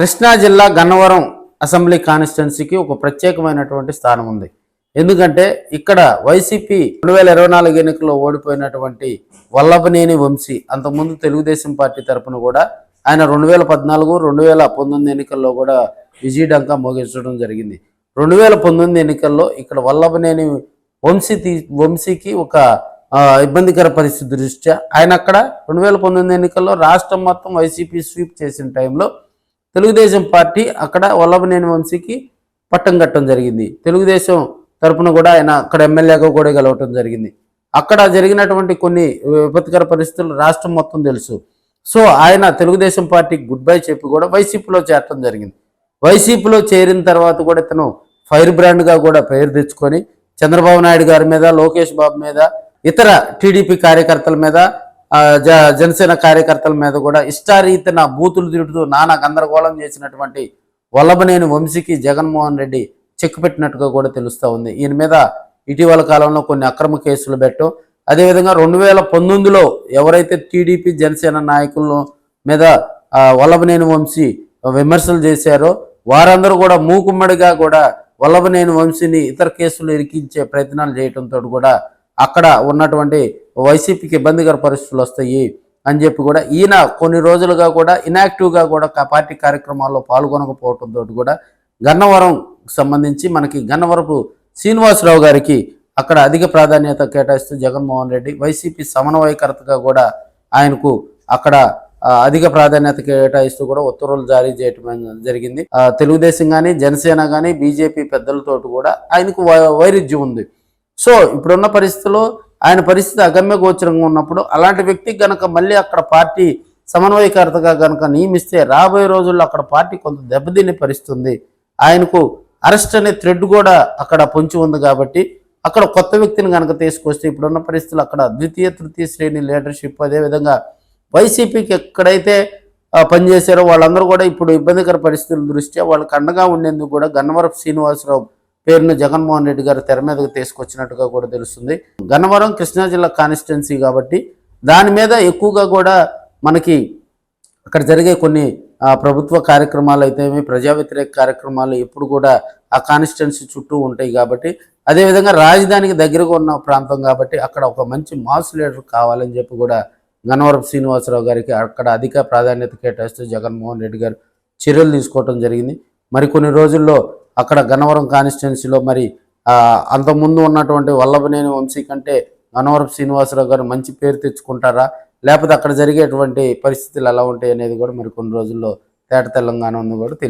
కృష్ణా జిల్లా గన్నవరం అసెంబ్లీ కాన్స్టిట్యున్సీకి ఒక ప్రత్యేకమైనటువంటి స్థానం ఉంది. ఎందుకంటే ఇక్కడ వైసీపీ రెండు వేల ఇరవై నాలుగు ఎన్నికల్లో ఓడిపోయినటువంటి వల్లభనేని వంశీ అంతకుముందు తెలుగుదేశం పార్టీ తరఫున కూడా ఆయన రెండు వేల పద్నాలుగు రెండు వేల పంతొమ్మిది ఎన్నికల్లో కూడా విజయడంకా మోగించడం జరిగింది. రెండు వేల పంతొమ్మిది ఎన్నికల్లో ఇక్కడ వల్లభనేని వంశీ తీ వంశీకి ఒక ఇబ్బందికర పరిస్థితి దృష్ట్యా ఆయన అక్కడ రెండు వేల పంతొమ్మిది ఎన్నికల్లో రాష్ట్రం మొత్తం వైసీపీ స్వీప్ చేసిన టైంలో తెలుగుదేశం పార్టీ అక్కడ వల్లభనేని వంశీకి పట్టం కట్టడం జరిగింది. తెలుగుదేశం తరఫున కూడా ఆయన అక్కడ ఎమ్మెల్యేగా కూడా గెలవటం జరిగింది. అక్కడ జరిగినటువంటి కొన్ని విపత్కర పరిస్థితులు రాష్ట్రం మొత్తం తెలుసు. సో ఆయన తెలుగుదేశం పార్టీకి గుడ్ బై చెప్పి కూడా వైసీపీలో చేరటం జరిగింది. వైసీపీలో చేరిన తర్వాత కూడా ఇతను ఫైర్ బ్రాండ్గా కూడా పేరు తెచ్చుకొని చంద్రబాబు నాయుడు గారి మీద లోకేష్ బాబు మీద ఇతర టీడీపీ కార్యకర్తల మీద జ జనసేన కార్యకర్తల మీద కూడా ఇష్టారీతిన బూతులు తిడుతూ నానా గందరగోళం చేసినటువంటి వల్లభనేని వంశీకి జగన్మోహన్ రెడ్డి చెక్ పెట్టినట్టుగా కూడా తెలుస్తూ ఉంది. ఈయన మీద ఇటీవల కాలంలో కొన్ని అక్రమ కేసులు పెట్టు. అదేవిధంగా రెండు వేల పంతొమ్మిదిలో ఎవరైతే టీడీపీ జనసేన నాయకుల మీద వల్లభనేని వంశీ విమర్శలు చేశారో వారందరూ కూడా మూకుమ్మడిగా కూడా వల్లభనేని వంశీని ఇతర కేసులు ఇరికించే ప్రయత్నాలు చేయడంతో కూడా అక్కడ ఉన్నటువంటి వైసీపీకి ఇబ్బందికర పరిస్థితులు వస్తాయి అని చెప్పి కూడా ఈయన కొన్ని రోజులుగా కూడా ఇనాక్టివ్గా కూడా పార్టీ కార్యక్రమాల్లో పాల్గొనకపోవడంతో కూడా గన్నవరం సంబంధించి మనకి గన్నవరపు శ్రీనివాసరావు గారికి అక్కడ అధిక ప్రాధాన్యత కేటాయిస్తూ జగన్మోహన్ రెడ్డి వైసీపీ సమన్వయకర్తగా కూడా ఆయనకు అక్కడ అధిక ప్రాధాన్యత కేటాయిస్తూ కూడా ఉత్తర్వులు జారీ చేయటం జరిగింది. తెలుగుదేశం కానీ జనసేన కానీ బీజేపీ పెద్దలతో కూడా ఆయనకు వై- వైరుధ్యం ఉంది. సో ఇప్పుడున్న పరిస్థితుల్లో ఆయన పరిస్థితి అగమ్య గోచరంగా ఉన్నప్పుడు అలాంటి వ్యక్తికి గనక మళ్ళీ అక్కడ పార్టీ సమన్వయకర్తగా గనక నియమిస్తే రాబోయే రోజుల్లో అక్కడ పార్టీ కొంత దెబ్బతిని పరిస్తుంది ఆయనకు అరెస్ట్ అనే థ్రెడ్ కూడా అక్కడ పొంచి ఉంది కాబట్టి అక్కడ కొత్త వ్యక్తిని కనుక తీసుకొస్తే ఇప్పుడున్న పరిస్థితులు అక్కడ ద్వితీయ తృతీయ శ్రేణి లీడర్షిప్ అదేవిధంగా వైసీపీకి ఎక్కడైతే పనిచేశారో వాళ్ళందరూ కూడా ఇప్పుడు ఇబ్బందికర పరిస్థితుల దృష్ట్యా వాళ్ళకి అండగా ఉండేందుకు కూడా గన్నవరపు శ్రీనివాసరావు పేరును జగన్మోహన్ రెడ్డి గారు తెర మీదకు తీసుకొచ్చినట్టుగా కూడా తెలుస్తుంది. గన్నవరం కృష్ణా జిల్లా కాన్స్టిట్యున్సీ కాబట్టి దాని మీద ఎక్కువగా కూడా మనకి అక్కడ జరిగే కొన్ని ప్రభుత్వ కార్యక్రమాలు అయితేమి ప్రజా వ్యతిరేక కార్యక్రమాలు ఎప్పుడు కూడా ఆ కాన్స్టిట్యున్సీ చుట్టూ ఉంటాయి కాబట్టి అదేవిధంగా రాజధానికి దగ్గరగా ఉన్న ప్రాంతం కాబట్టి అక్కడ ఒక మంచి మాస్ లీడర్ కావాలని చెప్పి కూడా గన్నవరం శ్రీనివాసరావు గారికి అక్కడ అధిక ప్రాధాన్యత కేటాయిస్తూ జగన్మోహన్ రెడ్డి గారు చర్యలు తీసుకోవటం జరిగింది. మరి కొన్ని రోజుల్లో అక్కడ గన్నవరం కాన్స్టిట్యున్సీలో మరి ఆ, అంతకుముందు ఉన్నటువంటి వల్లభనేని వంశీ కంటే గన్నవరం శ్రీనివాసరావు గారు మంచి పేరు తెచ్చుకుంటారా? లేకపోతే అక్కడ జరిగేటువంటి పరిస్థితులు ఎలా ఉంటాయి అనేది కూడా మరి కొన్ని రోజుల్లో తేట తెలంగాణ ఉంది కూడా తెలియదు